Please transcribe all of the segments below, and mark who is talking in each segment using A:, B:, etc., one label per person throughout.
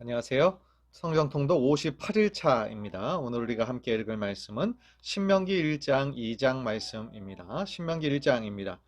A: 안녕하세요. 성경통도 58일차입니다. 오늘 우리가 함께 읽을 말씀은 신명기 1장 2장 말씀입니다. 신명기 1장입니다.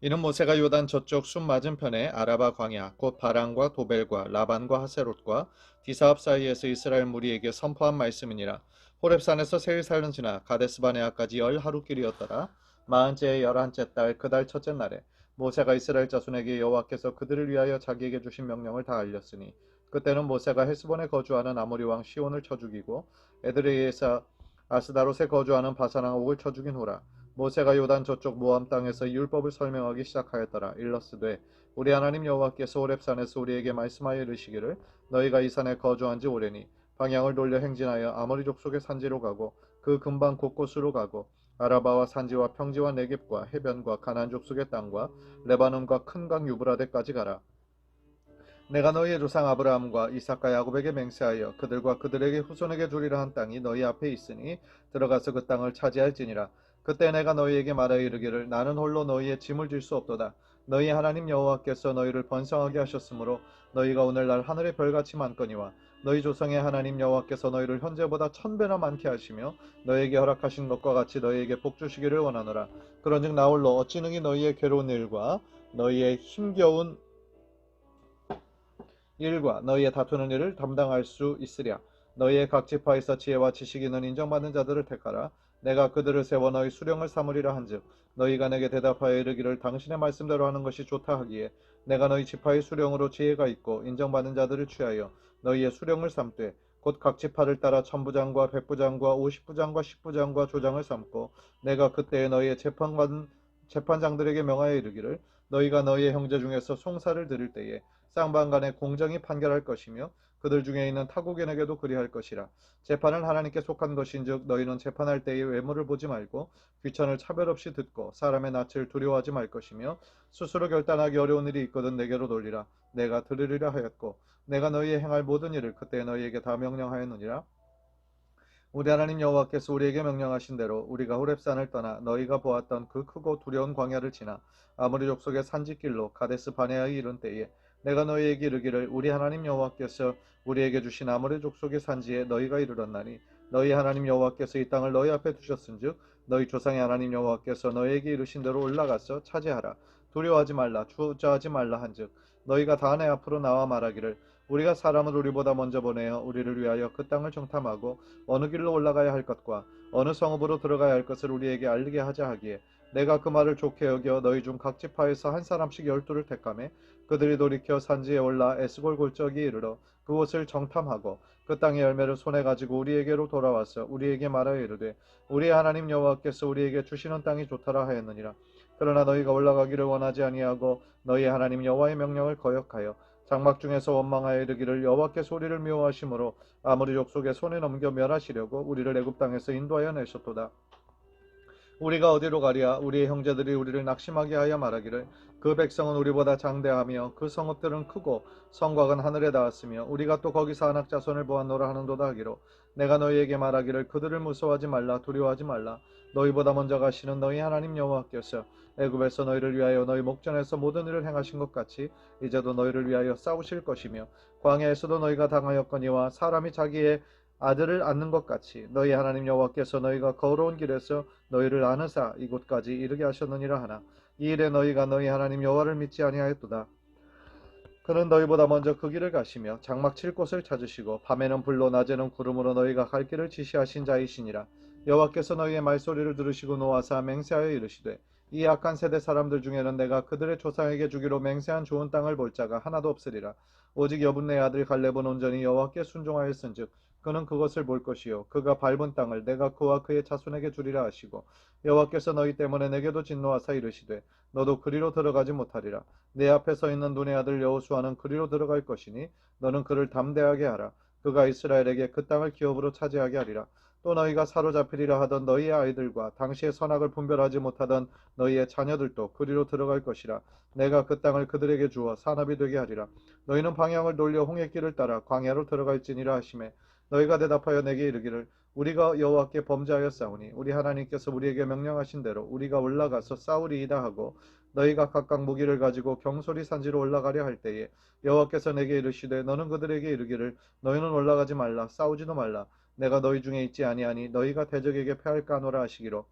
A: 이는 모세가 요단 저쪽 숲 맞은편에 아라바 광야 곧 바란과 도벨과 라반과 하세롯과 디사합 사이에서 이스라엘 무리에게 선포한 말씀이니라. 호렙산에서 세일 살는 지나 가데스 바네아까지 열 하루 길이었더라. 마흔째의 열한째 달 그 달 첫째 날에 모세가 이스라엘 자손에게 여호와께서 그들을 위하여 자기에게 주신 명령을 다 알렸으니 그때는 모세가 헤스본에 거주하는 아모리 왕 시온을 쳐 죽이고 에드레이에서 아스다롯에 거주하는 바사랑 옥을 쳐 죽인 후라 모세가 요단 저쪽 모함 땅에서 율법을 설명하기 시작하였더라. 일러스되 우리 하나님 여호와께서 오렙산에서 우리에게 말씀하여 이르시기를 너희가 이 산에 거주한 지 오래니 방향을 돌려 행진하여 아모리 족속의 산지로 가고 그 근방 곳곳으로 가고 아라바와 산지와 평지와 네겝과 해변과 가나안 족속의 땅과 레바논과 큰 강 유브라데까지 가라 내가 너희의 조상 아브라함과 이삭과 야곱에게 맹세하여 그들과 그들에게 후손에게 주리라 한 땅이 너희 앞에 있으니 들어가서 그 땅을 차지할지니라. 그때 내가 너희에게 말하여 이르기를 나는 홀로 너희의 짐을 질 수 없도다. 너희 하나님 여호와께서 너희를 번성하게 하셨으므로 너희가 오늘날 하늘의 별같이 많거니와 너희 조상의 하나님 여호와께서 너희를 현재보다 천 배나 많게 하시며 너희에게 허락하신 것과 같이 너희에게 복 주시기를 원하노라. 그런즉 나홀로 어찌 능히 너희의 괴로운 일과 너희의 힘겨운 일과 너희의 다투는 일을 담당할 수 있으랴. 너희의 각 지파에서 지혜와 지식 있는 인정받는 자들을 택하라. 내가 그들을 세워 너희 수령을 삼으리라 한즉 너희가 내게 대답하여 이르기를 당신의 말씀대로 하는 것이 좋다 하기에 내가 너희 지파의 수령으로 지혜가 있고 인정받는 자들을 취하여 너희의 수령을 삼되 곧 각 지파를 따라 천부장과 백부장과 오십부장과 십부장과 조장을 삼고 내가 그때에 너희의 재판받은 재판장들에게 명하여 이르기를 너희가 너희의 형제 중에서 송사를 들을 때에 쌍방간에 공정히 판결할 것이며 그들 중에 있는 타국인에게도 그리할 것이라. 재판은 하나님께 속한 것인즉 너희는 재판할 때에 외모를 보지 말고 귀천을 차별 없이 듣고 사람의 낯을 두려워하지 말 것이며 스스로 결단하기 어려운 일이 있거든 내게로 돌리라. 내가 들으리라 하였고 내가 너희의 행할 모든 일을 그때 너희에게 다 명령하였느니라. 우리 하나님 여호와께서 우리에게 명령하신 대로 우리가 호렙산을 떠나 너희가 보았던 그 크고 두려운 광야를 지나 아무리 족속의 산지길로 가데스 바네아에 이른 때에 내가 너희에게 이르기를 우리 하나님 여호와께서 우리에게 주신 아모레 족속의 산지에 너희가 이르렀나니 너희 하나님 여호와께서 이 땅을 너희 앞에 두셨은즉 너희 조상의 하나님 여호와께서 너희에게 이르신 대로 올라가서 차지하라. 두려워하지 말라 주저하지 말라 한즉 너희가 다 내 앞으로 나와 말하기를 우리가 사람을 우리보다 먼저 보내어 우리를 위하여 그 땅을 정탐하고 어느 길로 올라가야 할 것과 어느 성읍으로 들어가야 할 것을 우리에게 알리게 하자 하기에 내가 그 말을 좋게 여겨 너희 중 각 지파에서 한 사람씩 열두를 택하매 그들이 돌이켜 산지에 올라 에스골 골짜기에 이르러 그곳을 정탐하고 그 땅의 열매를 손에 가지고 우리에게로 돌아와서 우리에게 말하여 이르되 우리 하나님 여호와께서 우리에게 주시는 땅이 좋다라 하였느니라. 그러나 너희가 올라가기를 원하지 아니하고 너희 하나님 여호와의 명령을 거역하여 장막 중에서 원망하여 이르기를 여호와께서 우리를 미워하심으로 아무리 족속의 손에 넘겨 멸하시려고 우리를 애굽 땅에서 인도하여 내셨도다 우리가 어디로 가랴? 우리의 형제들이 우리를 낙심하게 하여 말하기를 그 백성은 우리보다 장대하며 그 성읍들은 크고 성곽은 하늘에 닿았으며 우리가 또 거기서 안악 자손을 보았노라 하는도다 하기로 내가 너희에게 말하기를 그들을 무서워하지 말라 두려워하지 말라. 너희보다 먼저 가시는 너희 하나님 여호와께서 애굽에서 너희를 위하여 너희 목전에서 모든 일을 행하신 것 같이 이제도 너희를 위하여 싸우실 것이며 광야에서도 너희가 당하였거니와 사람이 자기의 아들을 낳는 것 같이 너희 하나님 여호와께서 너희가 걸어온 길에서 너희를 아느사 이곳까지 이르게 하셨느니라 하나 이 일에 너희가 너희 하나님 여호와를 믿지 아니하였도다. 그는 너희보다 먼저 그 길을 가시며 장막 칠 곳을 찾으시고 밤에는 불로 낮에는 구름으로 너희가 갈 길을 지시하신 자이시니라. 여호와께서 너희의 말소리를 들으시고 노하사 맹세하여 이르시되 이 악한 세대 사람들 중에는 내가 그들의 조상에게 주기로 맹세한 좋은 땅을 볼 자가 하나도 없으리라. 오직 여분네 아들 갈렙은 온전히 여호와께 순종하였은즉 그는 그것을 볼 것이요. 그가 밟은 땅을 내가 그와 그의 자손에게 주리라 하시고 여호와께서 너희 때문에 내게도 진노하사 이르시되 너도 그리로 들어가지 못하리라. 내 앞에 서 있는 눈의 아들 여호수아는 그리로 들어갈 것이니 너는 그를 담대하게 하라. 그가 이스라엘에게 그 땅을 기업으로 차지하게 하리라. 또 너희가 사로잡히리라 하던 너희의 아이들과 당시의 선악을 분별하지 못하던 너희의 자녀들도 그리로 들어갈 것이라. 내가 그 땅을 그들에게 주어 산업이 되게 하리라. 너희는 방향을 돌려 홍해길을 따라 광야로 들어갈지니라 하심에 너희가 대답하여 내게 이르기를 우리가 여호와께 범죄하였사오니 우리 하나님께서 우리에게 명령하신 대로 우리가 올라가서 싸우리이다 하고 너희가 각각 무기를 가지고 경솔히 산지로 올라가려 할 때에 여호와께서 내게 이르시되 너는 그들에게 이르기를 너희는 올라가지 말라 싸우지도 말라. 내가 너희 중에 있지 아니하니 너희가 대적에게 패할까 하노라 하시기로.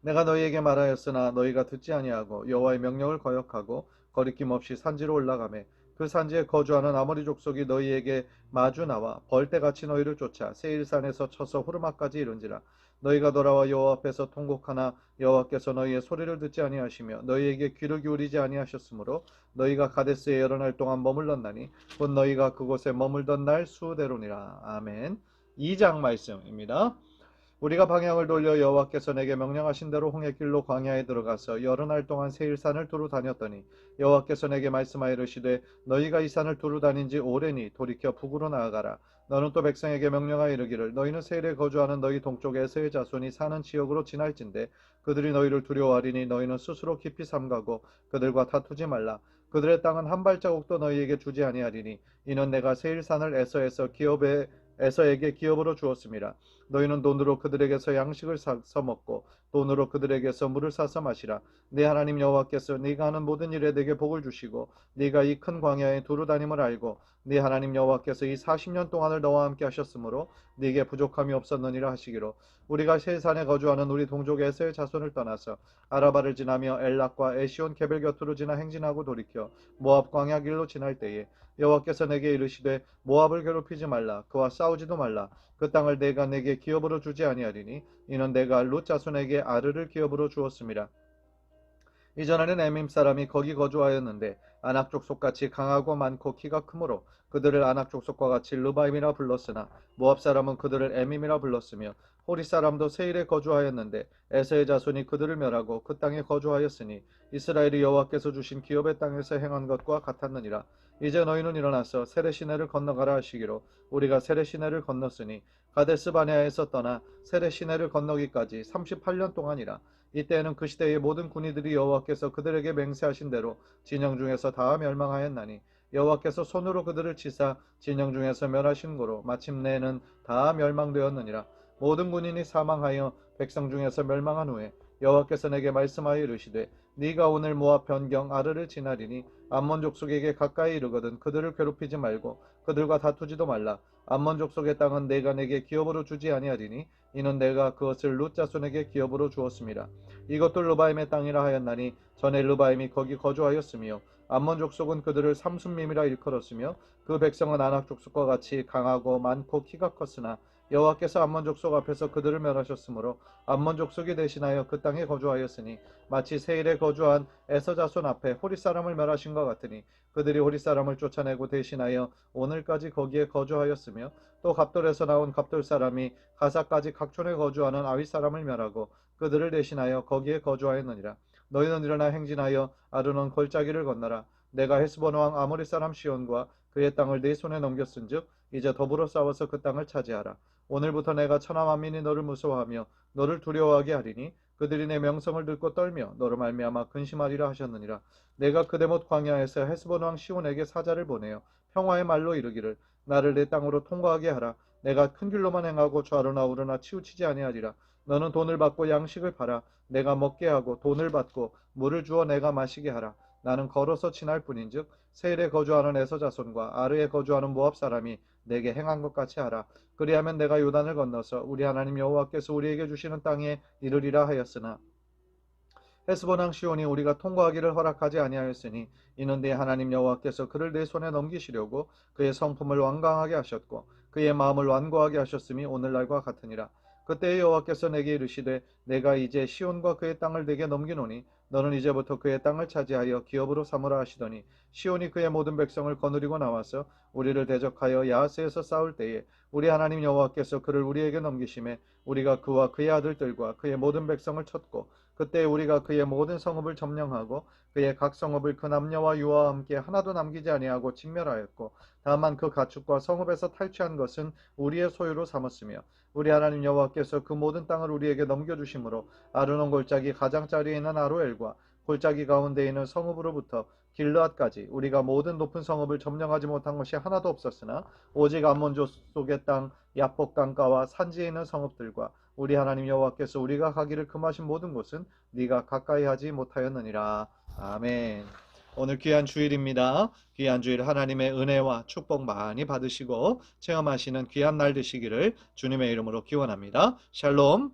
A: 내가 너희에게 말하였으나 너희가 듣지 아니하고 여호와의 명령을 거역하고 거리낌 없이 산지로 올라가매 그 산지에 거주하는 아모리 족속이 너희에게 마주 나와 벌떼같이 너희를 쫓아 세일산에서 쳐서 호르마까지 이른지라. 너희가 돌아와 여호와 앞에서 통곡하나 여호와께서 너희의 소리를 듣지 아니하시며 너희에게 귀를 기울이지 아니하셨으므로 너희가 가데스에 여러 날 동안 머물렀나니 곧 너희가 그곳에 머물던 날 수대로니라. 아멘. 2장 말씀입니다. 우리가 방향을 돌려 여호와께서 내게 명령하신 대로 홍해 길로 광야에 들어가서 여러 날 동안 세일 산을 두루 다녔더니 여호와께서 내게 말씀하여 이르시되 너희가 이 산을 두루 다닌 지 오래니 돌이켜 북으로 나아가라. 너는 또 백성에게 명령하여 이르기를 너희는 세일에 거주하는 너희 동쪽에서의 자손이 사는 지역으로 지날진대 그들이 너희를 두려워하리니 너희는 스스로 깊이 삼가고 그들과 다투지 말라. 그들의 땅은 한 발자국도 너희에게 주지 아니하리니 이는 내가 세일산을 에서에서 기업에 에서에게 기업으로 주었습니다. 너희는 돈으로 그들에게서 양식을 사서 먹고 돈으로 그들에게서 물을 사서 마시라. 네 하나님 여호와께서 네가 하는 모든 일에 내게 복을 주시고 네가 이 큰 광야에 두루 다님을 알고 네 하나님 여호와께서 이 40년 동안을 너와 함께 하셨으므로 네게 부족함이 없었느니라 하시기로 우리가 세산에 거주하는 우리 동족 에서의 자손을 떠나서 아라바를 지나며 엘락과 에시온 개벨 곁으로 지나 행진하고 돌이켜 모압 광야 길로 지날 때에 여호와께서 내게 이르시되 모압을 괴롭히지 말라 그와 싸우지도 말라 그 땅을 내가 내게 기업으로 주지 아니하리니 이는 내가 룻 자손에게 아르를 기업으로 주었습니다. 이전에는 에밈 사람이 거기 거주하였는데 아낙 족속같이 강하고 많고 키가 크므로 그들을 아낙 족속과 같이 르바임이라 불렀으나 모압 사람은 그들을 에밈이라 불렀으며 호리 사람도 세일에 거주하였는데 에서의 자손이 그들을 멸하고 그 땅에 거주하였으니 이스라엘이 여호와께서 주신 기업의 땅에서 행한 것과 같았느니라. 이제 너희는 일어나서 세레시내를 건너가라 하시기로 우리가 세레시내를 건넜으니 가데스 바네아에서 떠나 세레시내를 건너기까지 38년 동안이라 이때에는 그 시대의 모든 군이들이 여호와께서 그들에게 맹세하신 대로 진영 중에서 다 멸망하였나니 여호와께서 손으로 그들을 치사 진영 중에서 멸하신 거로 마침내는 다 멸망되었느니라. 모든 군인이 사망하여 백성 중에서 멸망한 후에 여호와께서 내게 말씀하여 이르시되 네가 오늘 모압 변경 아르를 지나리니 암몬 족속에게 가까이 이르거든 그들을 괴롭히지 말고 그들과 다투지도 말라 암몬 족 속의 땅은 내가 내게 기업으로 주지 아니하리니 이는 내가 그것을 룻 자손에게 기업으로 주었습니다. 이것도 르바임의 땅이라 하였나니 전에 르바임이 거기 거주하였으며 암몬 족 속은 그들을 삼순밈이라 일컬었으며 그 백성은 아낙 족속과 같이 강하고 많고 키가 컸으나 여호와께서 암몬 족속 앞에서 그들을 멸하셨으므로 암몬 족속이 대신하여 그 땅에 거주하였으니 마치 세일에 거주한 에서 자손 앞에 호리 사람을 멸하신 것 같으니 그들이 호리 사람을 쫓아내고 대신하여 오늘까지 거기에 거주하였으며 또 갑돌에서 나온 갑돌 사람이 가사까지 각촌에 거주하는 아위 사람을 멸하고 그들을 대신하여 거기에 거주하였느니라. 너희는 일어나 행진하여 아르논 골짜기를 건너라. 내가 헤스본 왕 아모리 사람 시온과 그의 땅을 네 손에 넘겼은즉 이제 더불어 싸워서 그 땅을 차지하라. 오늘부터 내가 천하 만민이 너를 무서워하며 너를 두려워하게 하리니 그들이 내 명성을 듣고 떨며 너로 말미암아 근심하리라 하셨느니라. 내가 그대못 광야에서 헤스본 왕 시온에게 사자를 보내어 평화의 말로 이르기를 나를 내 땅으로 통과하게 하라. 내가 큰 길로만 행하고 좌로나 우로나 치우치지 아니하리라. 너는 돈을 받고 양식을 팔아 내가 먹게 하고 돈을 받고 물을 주어 내가 마시게 하라 나는 걸어서 지날 뿐인즉 세일에 거주하는 에서 자손과 아르에 거주하는 모압 사람이 내게 행한 것 같이 하라. 그리하면 내가 요단을 건너서 우리 하나님 여호와께서 우리에게 주시는 땅에 이르리라 하였으나 헤스본왕 시온이 우리가 통과하기를 허락하지 아니하였으니 이는 내 하나님 여호와께서 그를 내 손에 넘기시려고 그의 성품을 완강하게 하셨고 그의 마음을 완고하게 하셨음이 오늘날과 같으니라. 그때 여호와께서 내게 이르시되 내가 이제 시온과 그의 땅을 내게 넘기노니 너는 이제부터 그의 땅을 차지하여 기업으로 삼으라 하시더니 시온이 그의 모든 백성을 거느리고 나와서 우리를 대적하여 야하스에서 싸울 때에 우리 하나님 여호와께서 그를 우리에게 넘기심에 우리가 그와 그의 아들들과 그의 모든 백성을 쳤고 그때 우리가 그의 모든 성읍을 점령하고 그의 각 성읍을 그 남녀와 유아와 함께 하나도 남기지 아니하고 진멸하였고 다만 그 가축과 성읍에서 탈취한 것은 우리의 소유로 삼았으며 우리 하나님 여호와께서 그 모든 땅을 우리에게 넘겨 주심으로 아르논 골짜기 가장자리에 있는 아로엘과 골짜기 가운데 있는 성읍으로부터 길르앗까지 우리가 모든 높은 성읍을 점령하지 못한 것이 하나도 없었으나 오직 암몬 족 속의 땅 야복 강가와 산지에 있는 성읍들과 우리 하나님 여호와께서 우리가 가기를 금하신 모든 곳은 네가 가까이 하지 못하였느니라. 아멘. 오늘 귀한 주일입니다. 귀한 주일 하나님의 은혜와 축복 많이 받으시고 체험하시는 귀한 날 되시기를 주님의 이름으로 기원합니다. 샬롬.